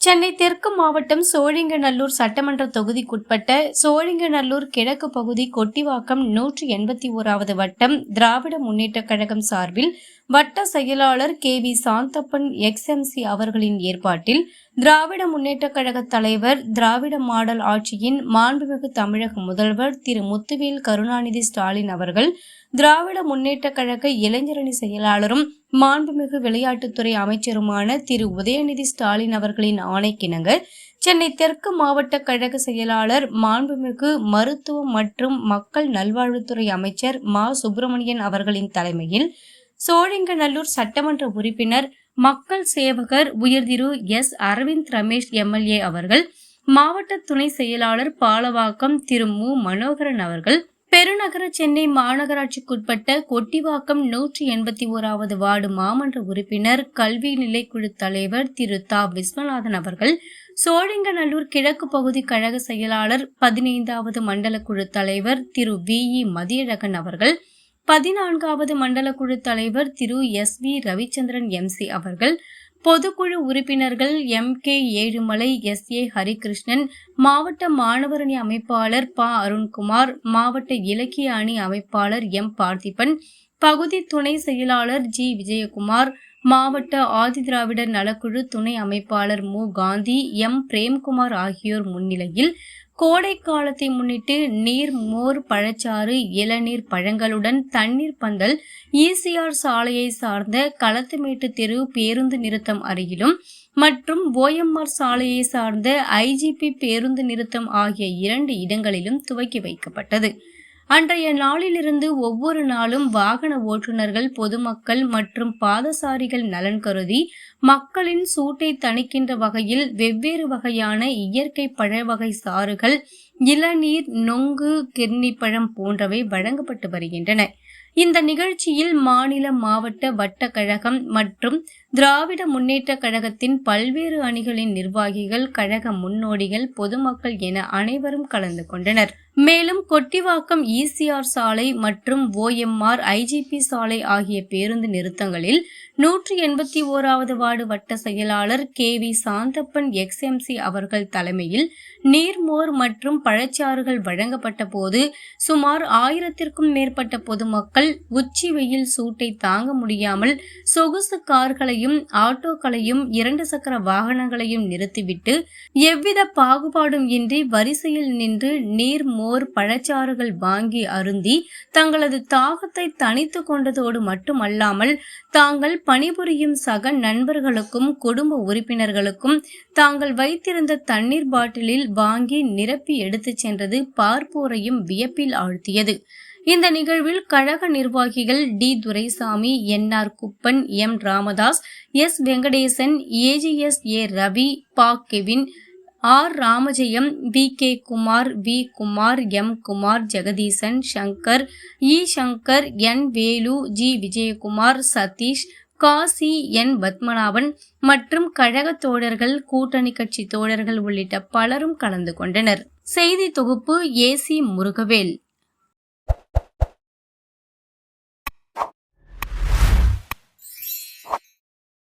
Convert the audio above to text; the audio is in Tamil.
சென்னை தெற்கு மாவட்டம் சோழிங்கநல்லூர் சட்டமன்ற தொகுதிக்குட்பட்ட சோழிங்கநல்லூர் கிழக்கு பகுதி கொட்டிவாக்கம் நூற்றி எண்பத்தி ஓராவது வட்டம் திராவிட முன்னேற்றக் கழகம் சார்பில் வட்ட செயலாளர் கே வி சாந்தப்பன் எக்ஸ்எம்சி அவர்களின் ஏற்பாட்டில் திராவிட முன்னேற்றக் கழக தலைவர் திராவிட மாடல் ஆட்சியின் மாண்புமிகு தமிழக முதல்வர் திரு முத்துவேல் கருணாநிதி ஸ்டாலின் அவர்கள் திராவிட முன்னேற்றக் கழக இளைஞரணி செயலாளரும் மாண்புமிகு விளையாட்டுத்துறை அமைச்சருமான திரு. உதயநிதி ஸ்டாலின் அவர்களின் ஆணைக்கிணங்க சென்னை தெற்கு மாவட்ட கழக செயலாளர் மாண்புமிகு மருத்துவம் மற்றும் மக்கள் நல்வாழ்வுத்துறை அமைச்சர் மா. சுப்பிரமணியன் அவர்களின் தலைமையில் சோழிங்கநல்லூர் சட்டமன்ற உறுப்பினர் மக்கள் சேவகர் உயர்திரு எஸ். அரவிந்த் ரமேஷ் எம்எல்ஏ அவர்கள் மாவட்ட துணை செயலாளர் பாலவாக்கம் திரு. மு. மனோகரன் அவர்கள் பெருநகர சென்னை மாநகராட்சிக்குட்பட்ட கொட்டிவாக்கம் நூற்றி எண்பத்தி ஓராவது வார்டு மாமன்ற உறுப்பினர் கல்வி நிலைக்குழு தலைவர் திரு தா. விஸ்வநாதன் அவர்கள் சோழிங்கநல்லூர் கிழக்கு பகுதி கழக செயலாளர் பதினைந்தாவது மண்டல குழு தலைவர் திரு வி. இ. மதியழகன் அவர்கள் பதினான்காவது மண்டல குழு தலைவர் Thiru S. V. Ravichandran MC அவர்கள் பொதுக்குழு உறுப்பினர்கள் M K Ezhumalai S A Harikrishnan மாவட்ட மாணவரணி அமைப்பாளர் ப அருண்குமார் மாவட்ட இலக்கிய அணி அமைப்பாளர் எம் பார்த்திபன் பகுதி துணை செயலாளர் ஜி விஜயகுமார் மாவட்ட ஆதிதிராவிடர் நலக்குழு துணை அமைப்பாளர் மு. காந்தி எம் பிரேம்குமார் ஆகியோர் முன்னிலையில் கோடை காலத்தை முன்னிட்டு நீர் மோர் பழச்சாறு இளநீர் பழங்களுடன் தண்ணீர் பந்தல் ஈசிஆர் சாலையை சார்ந்த களத்துமேட்டு தெரு பேருந்து நிறுத்தம் அருகிலும் மற்றும் ஓஎம்ஆர் சாலையை சார்ந்த ஐஜிபி பேருந்து நிறுத்தம் ஆகிய இரண்டு இடங்களிலும் துவக்கி வைக்கப்பட்டது. அன்றைய நாளிலிருந்து ஒவ்வொரு நாளும் வாகன ஓட்டுநர்கள் பொதுமக்கள் மற்றும் பாதசாரிகள் நலன் கருதி மக்களின் சூட்டை தணிக்கின்ற வகையில் வெவ்வேறு வகையான இயற்கை பழ வகை சாறுகள் இளநீர் நொங்கு கிர்னிப்பழம் போன்றவை வழங்கப்பட்டு வருகின்றன. இந்த நிகழ்ச்சியில் மாநில மாவட்ட வட்ட கழகம் மற்றும் திராவிட முன்னேற்ற கழகத்தின் பல்வேறு அணிகளின் நிர்வாகிகள் கழக முன்னோடிகள் பொதுமக்கள் என அனைவரும் கலந்து கொண்டனர். மேலும் கொட்டிவாக்கம் இசிஆர் சாலை மற்றும் ஓஎம்ஆர் ஐஜிபி சாலை ஆகிய பேருந்து நிறுத்தங்களில் நூற்றி எண்பத்தி ஓராவது வார்டு வட்ட செயலாளர் கே வி சாந்தப்பன் எக்ஸ்எம்சி அவர்கள் தலைமையில் நீர்மோர் மற்றும் பழச்சாறுகள் வழங்கப்பட்ட போது சுமார் ஆயிரத்திற்கும் மேற்பட்ட பொதுமக்கள் உச்சி வெயில் சூட்டை தாங்க முடியாமல் சொகுசு கார்களை கார்களையும் ஆட்டோக்களையும் இரண்டு சக்கர வாகனங்களையும் நிறுத்திவிட்டு எவ்வித பாகுபாடும் இன்றி வரிசையில் நின்று நீர் மோர் பழச்சாறுகள் வாங்கி அருந்தி தங்களது தாகத்தை தனித்து கொண்டதோடு மட்டுமல்லாமல் தாங்கள் பணிபுரியும் சக நண்பர்களுக்கும் குடும்ப உறுப்பினர்களுக்கும் தாங்கள் வைத்திருந்த தண்ணீர் பாட்டிலில் வாங்கி நிரப்பி எடுத்துச் சென்றது பார்ப்போரையும் வியப்பில் ஆழ்த்தியது. இந்த நிகழ்வில் கழக நிர்வாகிகள் T. Duraisamy N. R. Kuppan M. Ramadoss S. Venkatesan AGS A. Ravi பா. Kevin R. Ramajayam V. K. Kumar V. Kumar M. Kumar Jagadeesan Shankar E. Shankar N. Velu G. Vijayakumar Satish Kasi N. Padmanabhan மற்றும் கழக தோழர்கள் கூட்டணி கட்சி தோழர்கள் உள்ளிட்ட பலரும் கலந்து கொண்டனர். செய்தி தொகுப்பு ஏசி முருகவேல்.